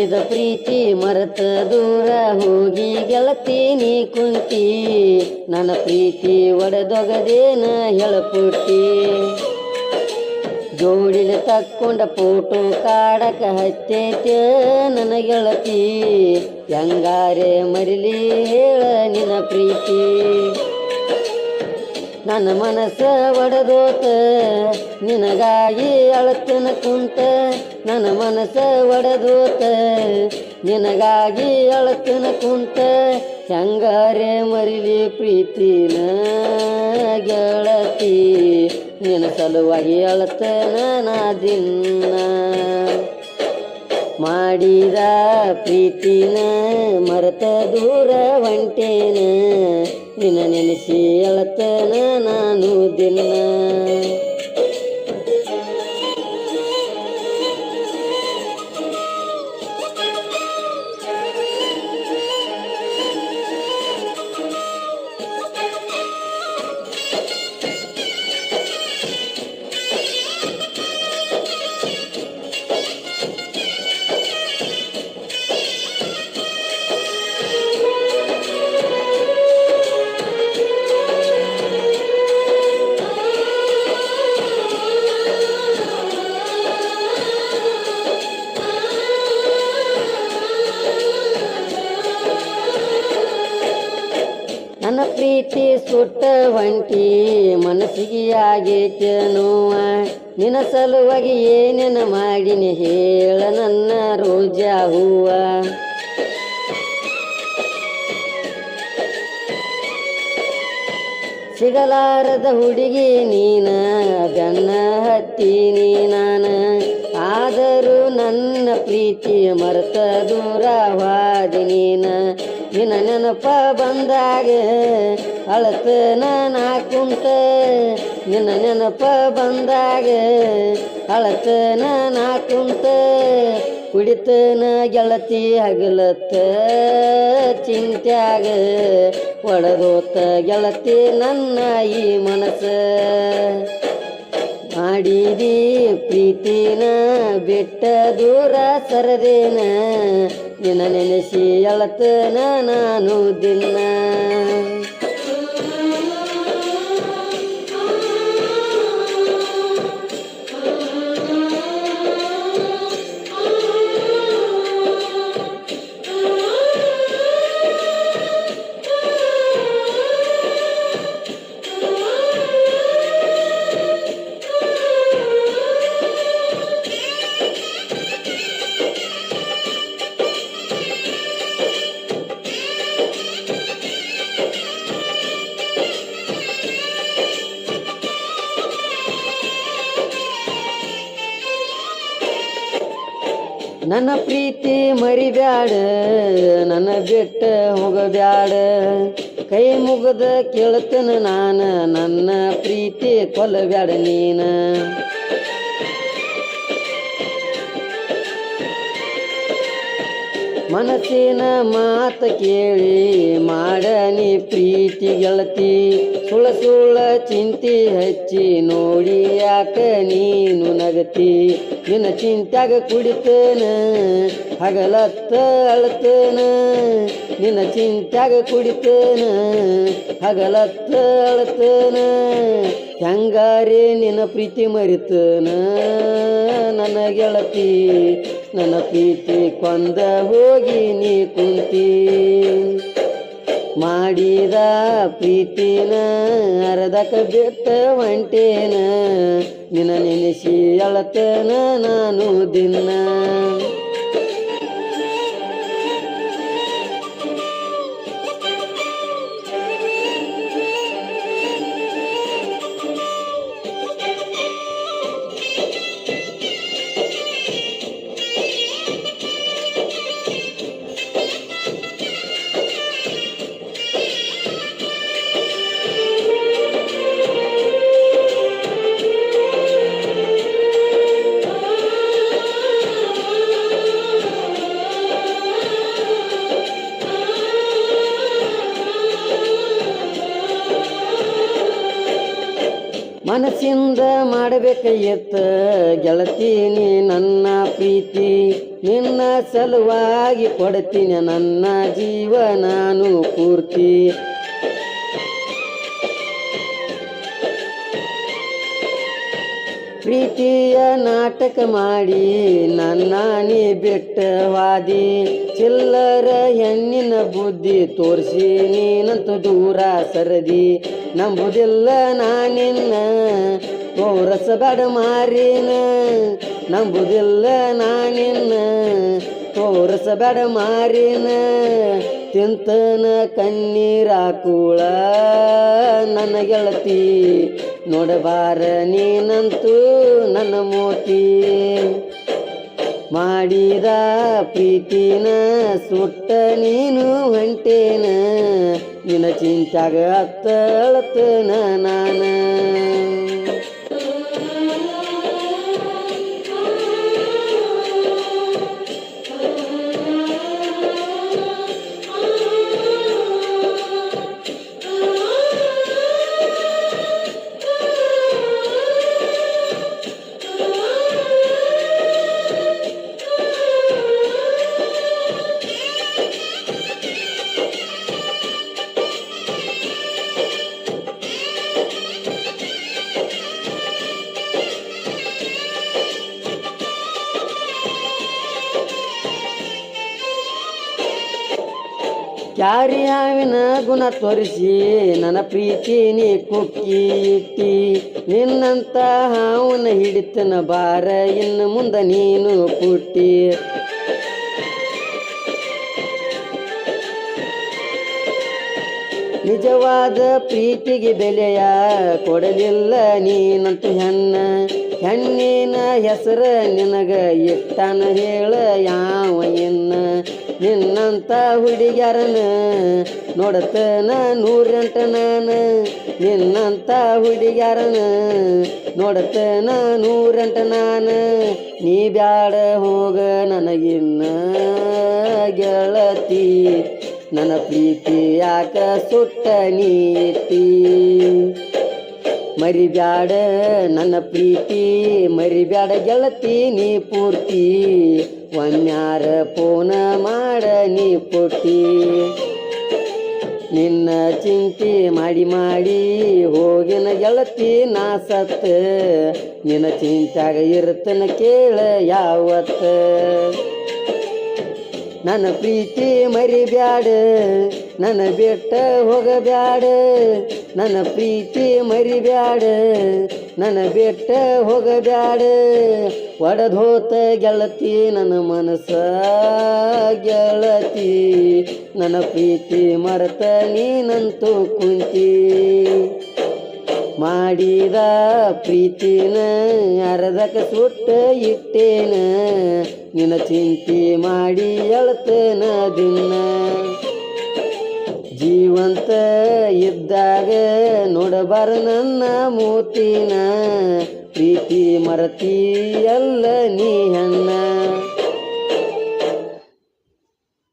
ಮಾಡಿದ ಪ್ರೀತಿ ಮರೆತ ದೂರ ಹೋಗಿ ಗೆಳತಿ ನೀ ಕುಂತಿ. ನನ್ನ ಪ್ರೀತಿ ಒಡೆದೊಗದೇನ ಹೇಳಪುಟ್ಟಿ ಜೋಡಿಲಿ ತಕ್ಕೊಂಡ ಫೋಟೋ ಕಾಡಕ ಹತ್ತೈತೆ ನನ್ನ ಗೆಳತಿ. ಹೆಂಗಾರೆ ಮರಿಲಿ ಹೇಳ ನಿನ್ನ ಪ್ರೀತಿ. ನನ್ನ ಮನಸ್ಸ ಒಡೆದೋತ, ನಿನಗಾಗಿ ಅಳತನ ಕುಂತ ನನ್ನ ಮನಸ್ಸ ಒಡೆದೋತ, ನಿನಗಾಗಿ ಅಳತನ ಕುಂತ ಹೆಂಗಾರೆ ಮರಿಲಿ ಪ್ರೀತಿನ ಗೆಳತಿ, ನಿನ್ನ ಸಲುವಾಗಿ ಅಳತನ ನಾ ದಿನ ಮಾಡಿದ ಪ್ರೀತಿನ ಮರೆತ ದೂರ ಹೊಂಟೇನ ನಿನ್ನ ನೆನೆಸಿ ಅಳತನ ನಾನು ದಿನ. ನನ್ನ ಪ್ರೀತಿ ಸುಟ್ಟ ಹೊಂಟಿ ಮನಸ್ಸಿಗೆ ಆಗೈತೆ ನಿನ್ನ ಸಲುವಾಗಿ ಏನೇನ ಮಾಡಿನಿ ಹೇಳ ನನ್ನ ರೋಜಾ ಹೂವ ಸಿಗಲಾರದ ಹುಡುಗಿ ನೀನ, ಬೆನ್ನ ಹತ್ತೀನಿ ನಾನ. ಆದರೂ ನನ್ನ ಪ್ರೀತಿ ಮರೆತ ದೂರವಾದಿ ನೀನ. ನಿನ್ನ ನೆನಪ ಬಂದಾಗ ಅಳತನ ನಾ ಕುಂತೆ. ನಿನ್ನ ನೆನಪ ಬಂದಾಗ ಅಳತನ ನಾ ಕುಂತೆ. ಕುಡಿತನ ಗೆಳತಿ ಹಗಲತ್ತ ಚಿಂತ್ಯಾಗ, ಒಡದೋತ ಗೆಳತಿ ನನ್ನ ಈ ಮನಸ್ಸ ಮಾಡಿದಿ ಪ್ರೀತಿನ ಬಿಟ್ಟ ದೂರ ಸರದೇನ ನಿನ್ನ ನೆನೆಸಿ ಅಳತನ ನಾನು ದಿನ. ನನ್ನ ಪ್ರೀತಿ ಮರಿಬ್ಯಾಡ ನನ್ನ ಬಿಟ್ಟ ಹೋಗಬ್ಯಾಡ. ಕೈ ಮುಗದ ಕೇಳ್ತನ ನಾನು ನನ್ನ ಪ್ರೀತಿ ಕೊಲ್ಲಬ್ಯಾಡ ನೀನ. ಮನಸ್ಸಿನ ಮಾತು ಕೇಳಿ ಮಾಡನಿ ಪ್ರೀತಿ ಗೆಳತಿ. ಸುಳ ಸುಳ ಚಿಂತಿ ಹಚ್ಚಿ ನೋಡಿ ಯಾಕ ನೀನು ನಗತಿ. ನಿನ್ನ ಚಿಂತ್ಯಾಗ ಕುಡಿತೇನ, ಹಗಲತ್ತ ಅಳತೇನ. ನಿನ್ನ ಚಿಂತ್ಯಾಗ ಕುಡಿತೇನ, ಹಗಲತ್ತ ಅಳತೇನ. ಹೆಂಗಾರೆ ನಿನ್ನ ಪ್ರೀತಿ ಮರಿತನ ನನ್ನ ಗೆಳತಿ. ನನ್ನ ಪ್ರೀತಿ ಕೊಂದ ಹೋಗಿ ನೀ ಕುಂತಿ. ಮಾಡಿದ ಪ್ರೀತಿನ ಅರ್ಧಕ ಬಿಟ್ಟ ಹೊಂಟೇನ ನಿನ್ನ ನೆನೆಸಿ ಅಳತನ ನಾನು ದಿನ. ಮನಸ್ಸಿಂದ ಮಾಡಬೇಕೆತ್ತ ಗೆಳತಿ ನೀ ನನ್ನ ಪ್ರೀತಿ. ನಿನ್ನ ಸಲುವಾಗಿ ಕೊಡ್ತೀನಿ ನನ್ನ ಜೀವ ನಾನು ಪೂರ್ತಿ. ಪ್ರೀತಿಯ ನಾಟಕ ಮಾಡಿ ನನ್ನ ನೀ ಬಿಟ್ಟವಾದಿ ಚಿಲ್ಲರ ಹೆಣ್ಣಿನ ಬುದ್ಧಿ ತೋರಿಸಿ ನೀನಂತೂ ದೂರ ಸರದಿ. ನಂಬುದಿಲ್ಲ ನಾನಿನ್ನ ತೋರಸಬೇಡ ಮಾರಿನ. ನಂಬುದಿಲ್ಲ ನಾನಿನ್ನ ತೋರಸಬೇಡ ಮಾರಿನ. ತಿಂತನ ಕಣ್ಣೀರಾಕುಳ ಕೂಳ, ನನ್ನ ಗೆಳತಿ. ನೋಡಬಾರ ನೀನಂತೂ ನನ್ನ ಮೋತಿ. ಮಾಡಿದ ಪ್ರೀತಿನ ಸುಟ್ಟ ನೀನು ಹೊಂಟೇನ. ನಿನ್ನ ಚಿಂತಾಗ ಅತ್ತಳತನ ನಾನ. ಕ್ಯಾರಿ ಹಾವಿನ ಗುಣ ತೋರಿಸಿ, ನನ್ನ ಪ್ರೀತಿ ನೀ ಕುಕ್ಕಿಟ್ಟಿ. ನಿನ್ನಂತ ಅವನ ಹಿಡಿತನ ಬಾರ ಇನ್ನು ಮುಂದೆ ನೀನು ಪುಟ್ಟಿ. ನಿಜವಾದ ಪ್ರೀತಿಗೆ ಬೆಲೆಯ ಕೊಡಲಿಲ್ಲ ನೀನಂತ ಹೆಣ್ಣ. ಹೆಣ್ಣಿನ ಹೆಸರ ನಿನಗ ಇಟ್ಟನ ಹೇಳ ಯಾವ ಎನ್ನ ನಿನ್ನಂತ ಹುಡುಗ್ಯಾರನ ನೋಡತನ ನೂರೆಂಟ ನಾನು. ನಿನ್ನಂತ ಹುಡುಗ್ಯಾರನ ನೋಡತನ ನೂರೆಂಟ ನಾನು. ನೀ ಬ್ಯಾಡ ಹೋಗ ನನಗಿನ್ನ ಗೆಳತಿ. ನನ್ನ ಪ್ರೀತಿ ಯಾಕ ಸುಟ್ಟ ನೀತಿ? ಮರಿಬ್ಯಾಡ ನನ್ನ ಪ್ರೀತಿ, ಮರಿಬ್ಯಾಡ ಗೆಳತಿ ನೀ ಪೂರ್ತಿ. ಒನ್ಯಾರ ಪೋನ ಮಾಡ ನೀ ಪುಟ್ಟಿ ನಿನ್ನ ಚಿಂತೆ ಮಾಡಿ ಮಾಡಿ ಹೋಗಿನ ಗೆಳತಿ ನಾ ಸತ್ತ. ನಿನ್ನ ಚಿಂತ್ಯಾಗ ಇರ್ತನ ಕೇಳ ಯಾವತ್ತ? ನನ್ನ ಪ್ರೀತಿ ಮರಿಬ್ಯಾಡ, ನನ್ನ ಬೆಟ್ಟ ಹೋಗಬ್ಯಾಡ, ನನ್ನ ಪ್ರೀತಿ ಮರಿಬ್ಯಾಡ, ನನ್ನ ಬೆಟ್ಟ ಹೋಗಬ್ಯಾಡ. ಒಡದೋತ ಗೆಳತಿ, ನನ್ನ ಮನಸ್ಸ ಗೆಳತಿ, ನನ್ನ ಪ್ರೀತಿ ಮರೆತ ನೀನಂತೂ ಕುಂತಿ. ಮಾಡಿದ ಪ್ರೀತಿನ ಅರ್ಧಕ ಸುಟ್ಟ ಇಟ್ಟೇನ. ನಿನ್ನ ಚಿಂತೆ ಮಾಡಿ ಎಳ್ತೇನ ದಿನ. ಜೀವಂತ ಇದ್ದಾಗ ನೋಡಬಾರ ನನ್ನ ಮೂತಿನ. ಪ್ರೀತಿ ಮರತಿ ಅಲ್ಲ ನೀ ಹೆಣ್ಣ.